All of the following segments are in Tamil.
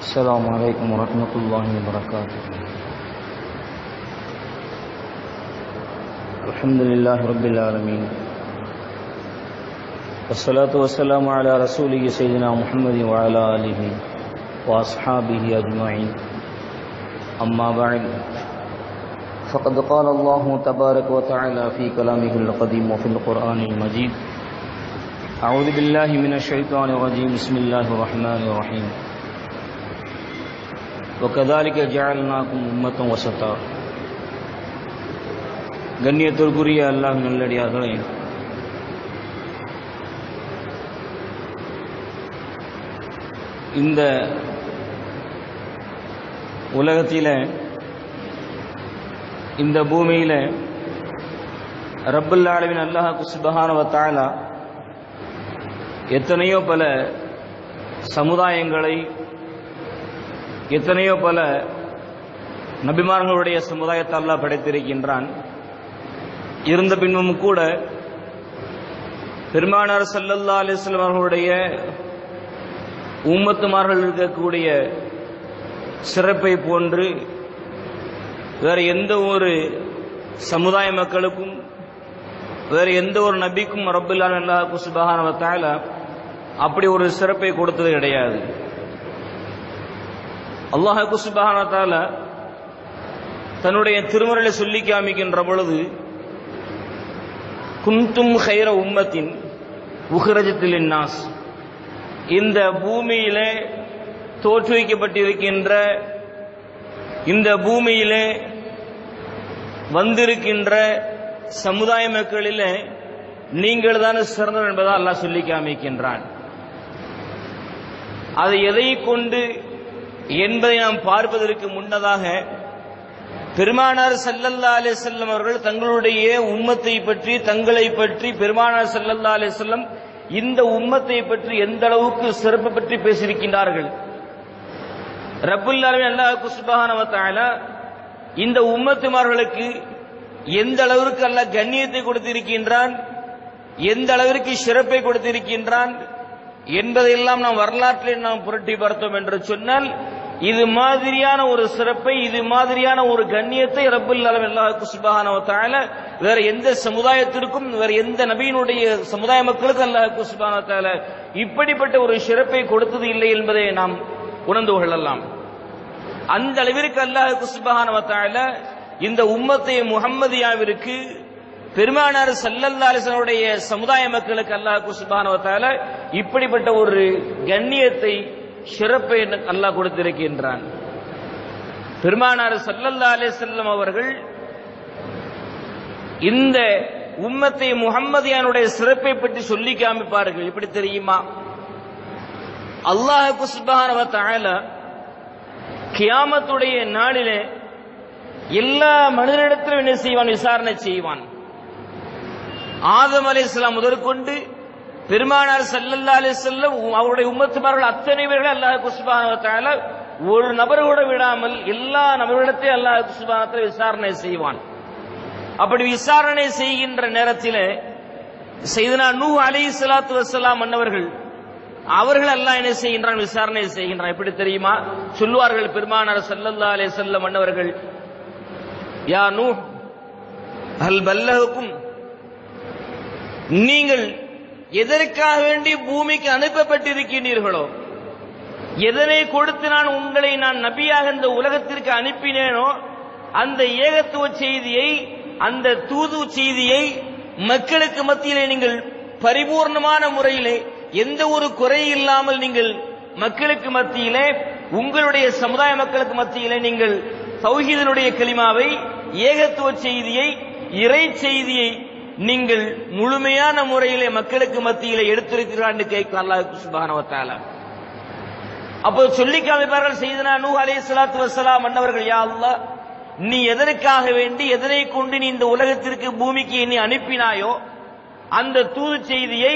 السلام علیکم ورحمۃ اللہ وبرکاتہ۔ الحمد للہ رب العالمین۔ والصلاة والسلام علی رسول سیدنا محمد وعلی آلہ واصحابہ اجمعین۔ اما بعد، فقد قال اللہ تبارک وتعالی فی کلامہ القدیم وفی القرآن المجید۔ اعوذ باللہ من الشیطان الرجیم، بسم اللہ الرحمن الرحیم۔ وكذلك جعلناكم أمة وسطا கண்ணியத்திற்குரிய அல்லாஹ் நல்லடியார்களே இந்த உலகத்தில் இந்த பூமியில் ரப்புல் ஆலமின் அல்லாஹ் குஸ்பஹானவ தாலா எத்தனையோ பல சமுதாயங்களை எத்தனையோ பல நபிமார்களுடைய சமுதாயத்தை அல்லாஹ் படைத்திருக்கின்றான். இருந்த பின்பும் கூட பெருமானார் சல்லல்லா அலிஸ்லாம் அவர்களுடைய உம்மத்துமார்கள் இருக்கக்கூடிய சிறப்பை போன்று வேறு எந்த ஒரு சமுதாய மக்களுக்கும் வேறு எந்த ஒரு நபிக்கும் ரப்புல்லான் அல்லாஹ் குசுபகான அப்படி ஒரு சிறப்பை கொடுத்தது கிடையாது. அல்லாஹ் சுபஹானத்தால தன்னுடைய திருமறளை சொல்லி காமிக்கின்ற பொழுது குந்தும் ஹைர உம்மத்தின் உஹரஜத்தில் நாஸ் இந்த பூமியிலே தோற்றுவிக்கப்பட்டிருக்கின்ற இந்த பூமியிலே வந்திருக்கின்ற சமுதாய மக்களிலே நீங்கள் தானே சிறந்தவர் என்பதை அல்லாஹ் சொல்லி காமிக்கின்றான். அதை எதை கொண்டு என்பதை நாம் பார்ப்பதற்கு முன்னதாக பெருமானார் சல்லல்லா அலே செல்லம் அவர்கள் தங்களுடைய உம்மத்தை பற்றி தங்களை பற்றி பெருமானார் சல்லல்லா அலே செல்லம் இந்த உம்மத்தை பற்றி எந்த அளவுக்கு சிறப்பு பற்றி பேசியிருக்கின்றார்கள்? ரப்புல்லாலுமே அல்லாஹ் சுபஹானவத்தால இந்த உம்மத்துமார்களுக்கு எந்த அளவிற்கு அல்ல கண்ணியத்தை கொடுத்திருக்கின்றான் எந்த அளவிற்கு சிறப்பை கொடுத்திருக்கின்றான் என்பதையெல்லாம் நாம் வரலாற்றில் நாம் புரட்டி பார்த்தோம் என்று சொன்னால் இது மாதிரியான ஒரு சிறப்பை இது மாதிரியான ஒரு கண்ணியத்தை ரப்புல் அலம் அல்லாஹு சுபஹானவத்தால வேற எந்த சமுதாயத்திற்கும் வேற எந்த நபியினுடைய சமுதாய மக்களுக்கும் அல்லாஹு சுபஹானவத்தால இப்படிப்பட்ட ஒரு சிறப்பை கொடுத்தது இல்லை என்பதை நாம் உணர்ந்து கொள்ளலாம். அந்த அளவிற்கு அல்லாஹு சுபஹானவத்தால இந்த உம்மத்தை முகம்மதியாவிற்கு பெருமானார் சல்லல்லாசனுடைய சமுதாய மக்களுக்கு அல்லாஹ் சுபானவத்தால இப்படிப்பட்ட ஒரு கண்ணியத்தை சிறப்பை அல்லாஹ் கொடுத்திருக்கின்றான். பெருமானார் சல்லல்லா அலிசல்லம் அவர்கள் இந்த உம்மத்தை முகம்மதியானுடைய சிறப்பை பற்றி சொல்லி காமிப்பார்கள். எப்படி தெரியுமா? அல்லாஹு சுபானவத்தால கியாமத்துடைய நாளிலே எல்லா மனிதனிடத்திலும் என்ன செய்வான்? விசாரணை செய்வான். ஆதம் அலி இஸ்லாம் முதற்கொண்டு பெருமானார் சல்லல்லா அலி செல்லம் அவருடைய உம்மத்துமார்கள் அத்தனை பேர்கள் அல்லாஹ் குஸ்பான ஒரு நபர் கூட விடாமல் எல்லா நபர்களிடத்தையும் அல்லாஹ் குஸ்பானத்தில் விசாரணை செய்வான். அப்படி விசாரணை செய்கின்ற நேரத்தில் செய்தனா நூ அலி சலாத்து வசலாம் மன்னவர்கள் அவர்கள் அல்லாஹ் என்ன செய்கின்றான்? விசாரணை செய்கின்றான். எப்படி தெரியுமா? சொல்லுவார்கள் பெருமானார் சல்லல்லா அலி செல்லம் மன்னவர்கள் யா நூ அல் பல்லகுக்கும் நீங்கள் எதற்காக வேண்டி பூமிக்கு அனுப்பப்பட்டிருக்கின்றீர்களோ எதனை கொடுத்து நான் உங்களை நான் நபியாக இந்த உலகத்திற்கு அனுப்பினேனோ அந்த ஏகத்துவ செய்தியை அந்த தூது செய்தியை மக்களுக்கு மத்தியிலே நீங்கள் பரிபூர்ணமான முறையிலே எந்த ஒரு குறை இல்லாமல் நீங்கள் மக்களுக்கு மத்தியிலே உங்களுடைய சமுதாய மக்களுக்கு மத்தியிலே நீங்கள் சௌஹீதனுடைய கலிமாவை ஏகத்துவ செய்தியை இறை செய்தியை நீங்கள் முழுமையான முறையிலே மக்களுக்கு மத்தியிலே எடுத்திருக்கிறான்னு கேட்க அல்லாஹ் சுபானவத்தால அப்போ சொல்லி காமிப்பார்கள் செய்தனா நூ அலே சலாத்து வசலாம் மன்னவர்கள் யா அல்லா நீ எதற்காக வேண்டி எதனை கொண்டு நீ இந்த உலகத்திற்கு பூமிக்கு நீ அனுப்பினாயோ அந்த தூது செய்தியை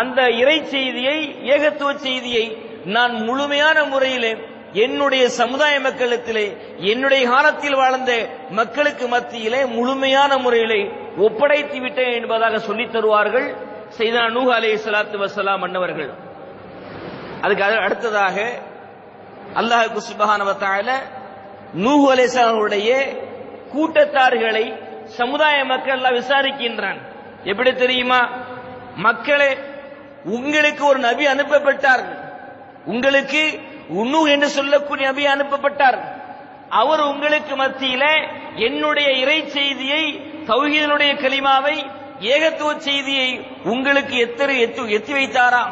அந்த இறை செய்தியை ஏகத்துவ செய்தியை நான் முழுமையான முறையிலே என்னுடைய சமுதாய மக்களத்திலே என்னுடைய காலத்தில் வாழ்ந்த மக்களுக்கு மத்தியிலே முழுமையான முறையிலே ஒப்படைத்து விட்டேன் என்பதாக சொல்லித் தருவார்கள் செய்தா நூஹ் அலே சலாத்து வசலாம் மன்னவர்கள் அதுக்கு அடுத்ததாக அல்லாஹுக்கு சுபஹானவத்தால நூஹு அலைஹிஸ்ஸலாமுடைய கூட்டத்தார்களை சமுதாய மக்கள் எல்லாம் விசாரிக்கின்றான். எப்படி தெரியுமா? மக்களே உங்களுக்கு ஒரு நபி அனுப்பப்பட்டார்கள். உங்களுக்கு உன்னு என்று சொல்லக்கூடிய நபி அனுப்பப்பட்டார். அவர் உங்களுக்கு மத்தியில என்னுடைய இறை செய்தியை தௌஹீதனுடைய கலிமாவை ஏகத்துவ செய்தியை உங்களுக்கு எத்தனை எத்து எத்தி வைத்தாரா?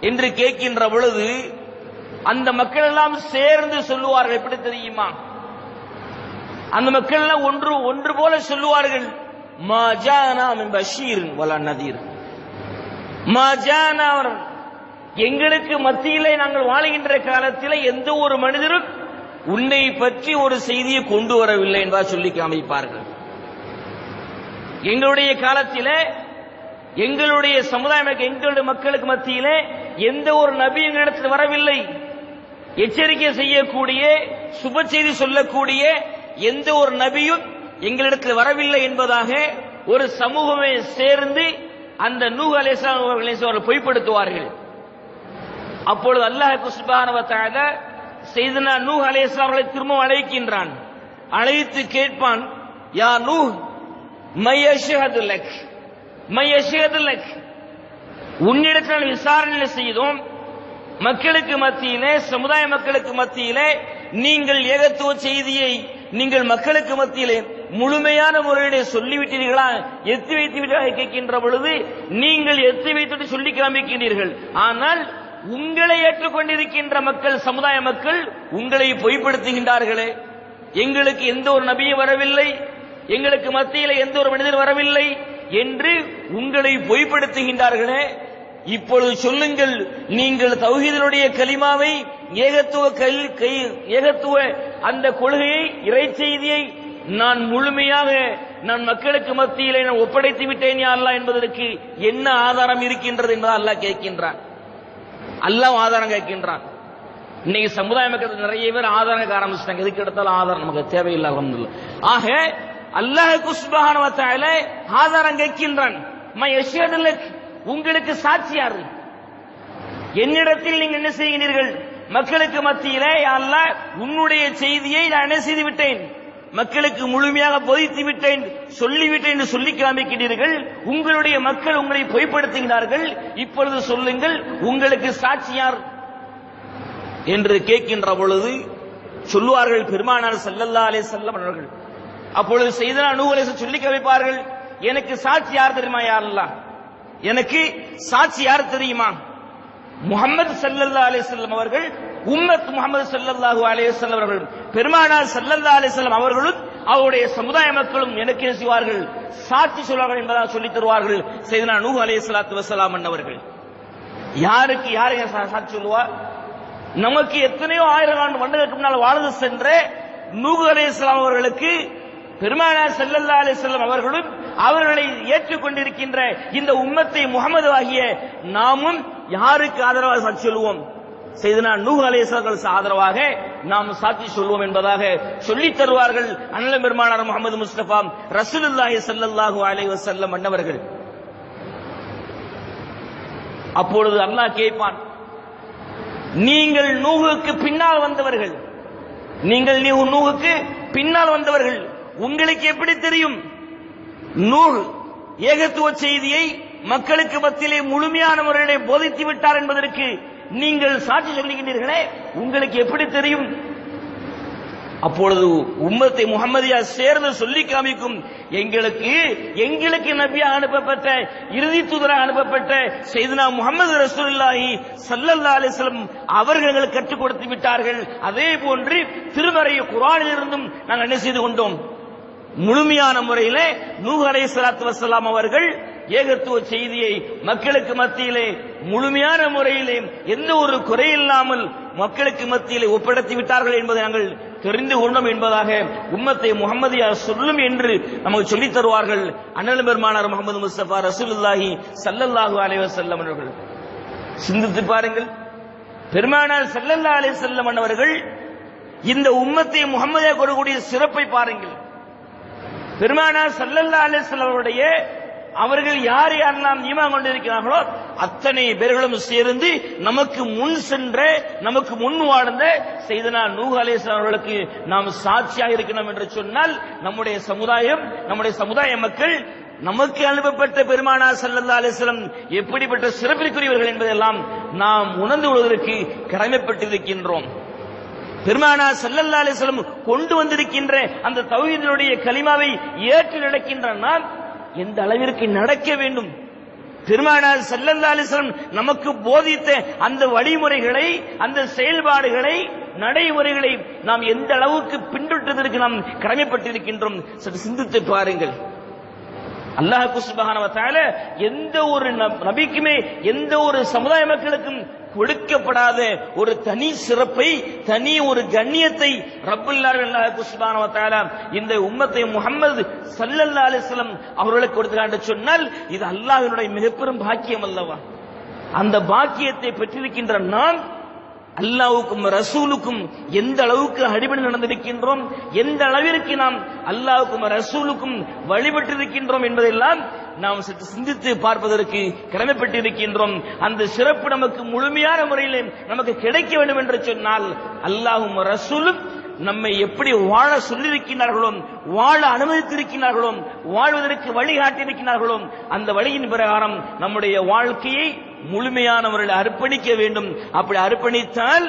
என்று கேட்கின்ற பொழுது அந்த மக்கள் எல்லாம் சேர்ந்து சொல்லுவார்கள் எப்படி தெரியுமா? அந்த மக்கள் எல்லாம் ஒன்று ஒன்று போல சொல்லுவார்கள். மஜானா பஷீர் வலா நதீர். மஜானா எங்களுக்கு மத்தியிலே நாங்கள் வாழுகின்ற காலத்தில் எந்த ஒரு மனிதரும் உன்னை பற்றி ஒரு செய்தியை கொண்டு வரவில்லை என்பதாக சொல்லி காமிப்பார்கள். எங்களுடைய காலத்தில் எங்களுடைய சமுதாயம் எங்களுடைய மக்களுக்கு மத்தியில் எந்த ஒரு நபி எங்களிடத்தில் வரவில்லை. எச்சரிக்கை செய்யக்கூடிய சுப செய்தி சொல்லக்கூடிய எந்த ஒரு நபியும் எங்களிடத்தில் வரவில்லை என்பதாக ஒரு சமூகமே சேர்ந்து அந்த நூ அலேஸ்லாம் அவர்களை அவர்கள் பொய்ப்படுத்துவார்கள். அப்பொழுது அல்லாஹ் குஸ்பானவத்தாக செய்தனா நூ அலேஸ்லாம் அவர்களை திரும்ப அழைக்கின்றான். அழைத்து கேட்பான் யா நூ மையஷஹது லக் மையஷஹது லக். உன்னிடத்தில் விசாரணை செய்தோம். மக்களுக்கு மத்தியிலே சமுதாய மக்களுக்கு மத்தியிலே நீங்கள் ஏகத்துவ செய்தியை நீங்கள் மக்களுக்கு மத்தியிலே முழுமையான முறையிலே சொல்லிவிட்டீர்களா? எத்தி வைத்து விட்டாக கேட்கின்ற பொழுது நீங்கள் எத்தி வைத்துட்டு சொல்லி கிளம்பிக்கின்றீர்கள் ஆனால் உங்களை ஏற்றுக்கொண்டிருக்கின்ற மக்கள் சமுதாய மக்கள் உங்களை பொய்ப்படுத்துகின்றார்களே. எங்களுக்கு எந்த ஒரு நபியும் வரவில்லை. எங்களுக்கு மத்தியில் எந்த ஒரு மனிதர் வரவில்லை என்று உங்களை பொய்ப்படுத்துகின்றார்களே. இப்பொழுது சொல்லுங்கள் நீங்கள் தௌஹீதனுடைய கலிமாவை ஏகத்துவ கல் கை ஏகத்துவ அந்த கொள்கையை இறை செய்தியை நான் முழுமையாக நான் மக்களுக்கு மத்தியிலே நான் ஒப்படைத்து விட்டேன் யா அல்லாஹ் என்பதற்கு என்ன ஆதாரம் இருக்கின்றது என்பதை அல்லாஹ் கேட்கின்றான். அல்லாஹ் ஆதாரம் கேட்கின்றான். இன்னைக்கு சமுதாய மக்கள் நிறைய பேர் ஆதாரம் கேட்க ஆரம்பிச்சிட்டாங்க. எதுக்கு எடுத்தாலும் ஆதாரம் நமக்கு தேவையில்லை அல்ஹம்துலில்லாஹ் ஆக அல்லாஹ் குஸ்பகான வ ஆதாரம் கேட்கின்றான். உங்களுக்கு சாட்சியாரு என்னிடத்தில் நீங்கள் என்ன செய்கிறீர்கள்? மக்களுக்கு மத்தியிலே அல்ல உன்னுடைய செய்தியை நான் என்ன செய்து விட்டேன் மக்களுக்கு முழுமையாக போதித்து விட்டேன் சொல்லிவிட்டேன் என்று சொல்லி காமிக்கிறீர்கள் உங்களுடைய மக்கள் உங்களை பொய்ப்படுத்துகிறார்கள் இப்பொழுது சொல்லுங்கள் உங்களுக்கு சாட்சி யார்? என்று கேட்கின்ற பொழுது சொல்லுவார்கள் பெருமானார் சல்லல்லா அலே செல்லம் அவர்கள். அப்பொழுது செய்தனா நூலை சொல்லி கவிப்பார்கள் எனக்கு சாட்சி யார் தெரியுமா யாரெல்லாம் எனக்கு சாட்சி யார் தெரியுமா? முகமது சல்லல்லா அலிசல்லம் அவர்கள் உம்மத் முகமது செல்லல்லாஹு அலையம் அவர்கள் பெருமானார் செல்லல்லா அலிசல்லம் அவர்களும் அவருடைய சமுதாய மக்களும் எனக்கு என்ன செய்வார்கள்? சாட்சி சொல்வார்கள் என்பதாக சொல்லித் தருவார்கள். செய்தனா நூஹ் அலைஹி சலாத்து வசலாம் அவர்கள் யாருக்கு யாரு சாட்சி சொல்லுவா? நமக்கு எத்தனையோ ஆயிரம் ஆண்டு மண்டலுக்கு முன்னால் வாழ்ந்து சென்ற நூகு அலைஹிஸ்ஸலாம் அவர்களுக்கு பெருமானார் செல்லல்லா அலே செல்லம் அவர்களும் அவர்களை ஏற்றுக்கொண்டிருக்கின்ற இந்த உம்மத்தை முகமது ஆகிய நாமும் யாருக்கு ஆதரவாக சாட்சி சொல்லுவோம்? செய்தனா நூஹ் அலைஹிஸ்ஸலாத்துக்கு ஆதரவாக நாம் சாட்சி சொல்வோம் என்பதாக சொல்லித் தருவார்கள் அண்ணல பெருமானார் முகமது முஸ்தபா ரசூலுல்லாஹி சல்லல்லாஹு அலைஹி வஸல்லம் அன்னவர்கள். அப்பொழுது அல்லாஹ் கேட்பான் நீங்கள் நூகுக்கு பின்னால் வந்தவர்கள் நீங்கள் நீ நூகுக்கு பின்னால் வந்தவர்கள் உங்களுக்கு எப்படி தெரியும்? நூல் ஏகத்துவ செய்தியை மக்களுக்கு மத்தியிலே முழுமையான முறையிலே போதித்து விட்டார் என்பதற்கு நீங்கள் சாட்சி சொல்லுகின்றீர்களே உங்களுக்கு எப்படி தெரியும்? அப்பொழுது உம்மத்தை முகமதியா சேர்ந்து சொல்லி காமிக்கும். எங்களுக்கு எங்களுக்கு நபியா அனுப்பப்பட்ட இறுதி தூதராக அனுப்பப்பட்ட செய்தனா முகமது ரசூல்லாஹி சல்லல்லா அலிஸ்லம் அவர்கள் எங்களுக்கு கற்றுக் கொடுத்து விட்டார்கள். அதே போன்று திருமறைய குரானிலிருந்தும் இருந்தும் நாங்கள் என்ன செய்து கொண்டோம்? முழுமையான முறையிலே நூஹ் அலைஹி ஸலாத்து அவர்கள் ஏகத்துவ செய்தியை மக்களுக்கு மத்தியிலே முழுமையான முறையிலே எந்த ஒரு குறையில்லாமல் மக்களுக்கு மத்தியிலே ஒப்படைத்து விட்டார்கள் என்பதை நாங்கள் தெரிந்து கொண்டோம் என்பதாக உம்மத்தை முகமதியார் சொல்லும் என்று நமக்கு சொல்லித் தருவார்கள். அண்ணல் பெருமானார் முகமது முஸ்தபா ரசூலுல்லாஹி சல்லல்லாஹு அலைவர் வஸல்லம் அவர்கள். சிந்தித்து பாருங்கள். பெருமானார் சல்லல்லா அலைஹி வஸல்லம் அவர்கள் இந்த உம்மத்தை முகமதியா கொடுக்கக்கூடிய சிறப்பை பாருங்கள். பெருமானார் சல்லல்லா அலிஸ்லவருடைய அவர்கள் யார் யாரெல்லாம் ஈமான் கொண்டிருக்கிறார்களோ அத்தனை பேர்களும் சேர்ந்து நமக்கு முன் சென்ற நமக்கு முன் வாழ்ந்த செய்தனா நூ அலேஸ்லாம் அவர்களுக்கு நாம் சாட்சியாக இருக்கணும் என்று சொன்னால் நம்முடைய சமுதாயம் நம்முடைய சமுதாய மக்கள் நமக்கு அனுப்பப்பட்ட பெருமானா சல்லல்லா அலிஸ்லம் எப்படிப்பட்ட சிறப்பிற்குரியவர்கள் என்பதெல்லாம் நாம் உணர்ந்து கொள்வதற்கு கடமைப்பட்டிருக்கின்றோம். பெருமானா சல்லல்லா அலிஸ்லம் கொண்டு வந்திருக்கின்ற அந்த தௌஹீதினுடைய கலிமாவை ஏற்று நடக்கின்ற நாம் எந்த அளவிற்கு நடக்க வேண்டும்? பெருமானார் செல்லல்லா அலிஸ்லம் நமக்கு போதித்த அந்த வழிமுறைகளை அந்த செயல்பாடுகளை நடைமுறைகளை நாம் எந்த அளவுக்கு பின்பற்றுவதற்கு நாம் கடமைப்பட்டிருக்கின்றோம்? சற்று சிந்தித்து பாருங்கள். அல்லாஹு சுபஹானவத்தால எந்த ஒரு நபிக்குமே எந்த ஒரு சமுதாய மக்களுக்கும் கொடுக்கப்படாத ஒரு தனி சிறப்பை தனி ஒரு கண்ணியத்தை ரப்புல்லாஹ் அல்லாஹு சுபஹானவ இந்த உம்மத்தை முஹம்மது சல்லல்லா அலிஸ்லம் அவர்களுக்கு கொடுத்தாண்டு சொன்னால் இது அல்லாஹினுடைய மிகப்பெரும் பாக்கியம் அல்லவா? அந்த பாக்கியத்தை பெற்றிருக்கின்ற நான் அல்லாவுக்கும் ரசூலுக்கும் எந்த அளவுக்கு அடிபடி நடந்திருக்கின்றோம் எந்த அளவிற்கு நாம் அல்லாவுக்கும் ரசூலுக்கும் வழிபட்டிருக்கின்றோம் என்பதெல்லாம் நாம் சற்று சிந்தித்து பார்ப்பதற்கு கடமைப்பட்டிருக்கின்றோம். அந்த சிறப்பு நமக்கு முழுமையான முறையில் நமக்கு கிடைக்க வேண்டும் என்று சொன்னால் அல்லாஹும் ரசூலும் நம்மை எப்படி வாழ சொல்லியிருக்கிறார்களோ வாழ அனுமதித்திருக்கிறார்களோ வாழ்வதற்கு வழிகாட்டியிருக்கிறார்களோ அந்த வழியின் பிரகாரம் நம்முடைய வாழ்க்கையை முழுமையானவர்களை அர்ப்பணிக்க வேண்டும். அப்படி அர்ப்பணித்தால்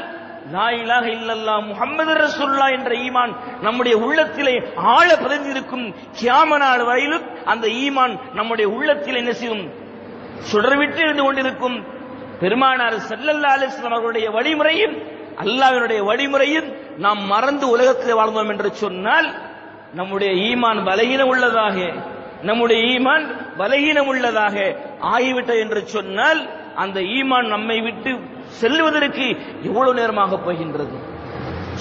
லா இல்லல்லா இல்லல்லாஹ் முஹம்மது ரசூலுல்லாஹ் என்ற ஈமான் நம்முடைய உள்ளத்திலே ஆழ பதிந்திருக்கும். கியாம நாள் வரையிலும் அந்த ஈமான் நம்முடைய உள்ளத்தில் என்ன செய்யும் சுடர்விட்டு இருந்து கொண்டிருக்கும். பெருமானார் செல்லல்லா அலிஸ்லாம் அவர்களுடைய வழிமுறையும் அல்லாவினுடைய வழிமுறையும் நாம் மறந்து உலகத்தில் வாழ்ந்தோம் என்று சொன்னால் நம்முடைய ஈமான் பலகீனம் உள்ளதாக நம்முடைய ஈமான் பலகீனம் உள்ளதாக ஆகிவிட்டது என்று சொன்னால் அந்த ஈமான் நம்மை விட்டு செல்லுவதற்கு எவ்வளவு நேரமாக போகின்றது?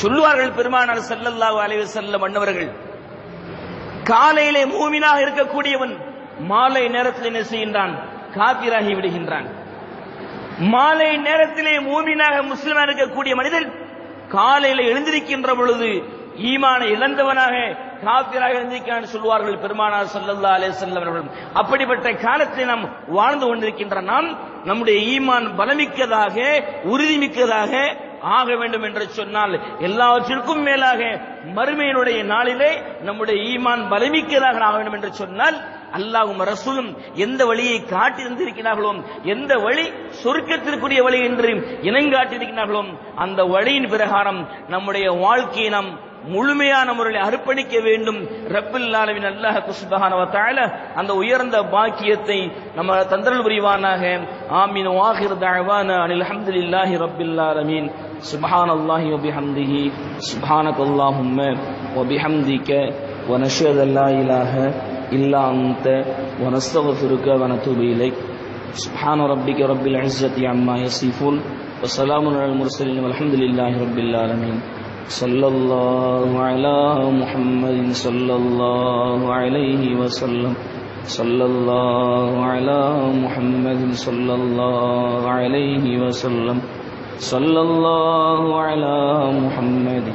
சொல்லுவார்கள் பெருமானார் ஸல்லல்லாஹு அலைஹி செல்ல மன்னவர்கள் காலையிலே மூமினாக இருக்கக்கூடியவன் மாலை நேரத்தில் என்ன செய்கின்றான்? காபிராகி விடுகின்றான். மாலை நேரத்திலே மூமினாக முஸ்லிமா இருக்கக்கூடிய மனிதன் காலையில எழுந்திருக்கின்ற பொழுது ஈமானை இழந்தவனாக காபிராக எழுந்திருக்கிறான் சொல்வார்கள் பெருமானார் சல்லல்லா அலே செல்லம் அவர்கள். அப்படிப்பட்ட காலத்தில் நாம் வாழ்ந்து கொண்டிருக்கின்ற நாம் நம்முடைய ஈமான் பலமிக்கதாக உறுதிமிக்கதாக ஆக வேண்டும் என்று சொன்னால் எல்லாவற்றிற்கும் மேலாக மறுமையினுடைய நாளிலே நம்முடைய ஈமான் பலமிக்கதாக ஆக வேண்டும் என்று சொன்னால் அல்லாஹும் ரசூலும் எந்த வழியை காட்டி தந்திருக்கிறார்களோ எந்த வழி சொர்க்கத்திற்குரிய வழி என்று இனங்காட்டியிருக்கிறார்களோ அந்த வழியின் பிரகாரம் நம்முடைய வாழ்க்கையை நாம் முழுமையான முறையில் அர்ப்பணிக்க வேண்டும் ரப்பில் ஆலமின் அல்லாஹ் சுப்ஹானஹு வ தஆலா அந்த உயர்ந்த பாக்கியத்தை நம்ம தந்தரல் புரிவானாக ஆமீன் வாஹிர் தஅவானா அனில் ஹம்துலில்லாஹி ரப்பில் ஆலமீன் சுப்ஹானல்லாஹி வ பிஹம்திஹி சுப்ஹானக அல்லாஹும்ம வ பிஹம்திக வ நஷ்ஹது அன் லா இலாஹ இல்லா அன்த வ நஸ்தக்ஃபிருக வ நதூபு இலைக் سبحان ربك رب العزة عما يصفون وسلام على المرسلين والحمد لله رب العالمين صلى الله على محمد صلى الله عليه وسلم. صلى الله على محمد صلى الله عليه وسلم. صلى الله على محمد.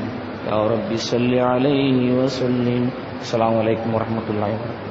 يا رب صل عليه وسلم. السلام عليكم ورحمة الله وبركاته.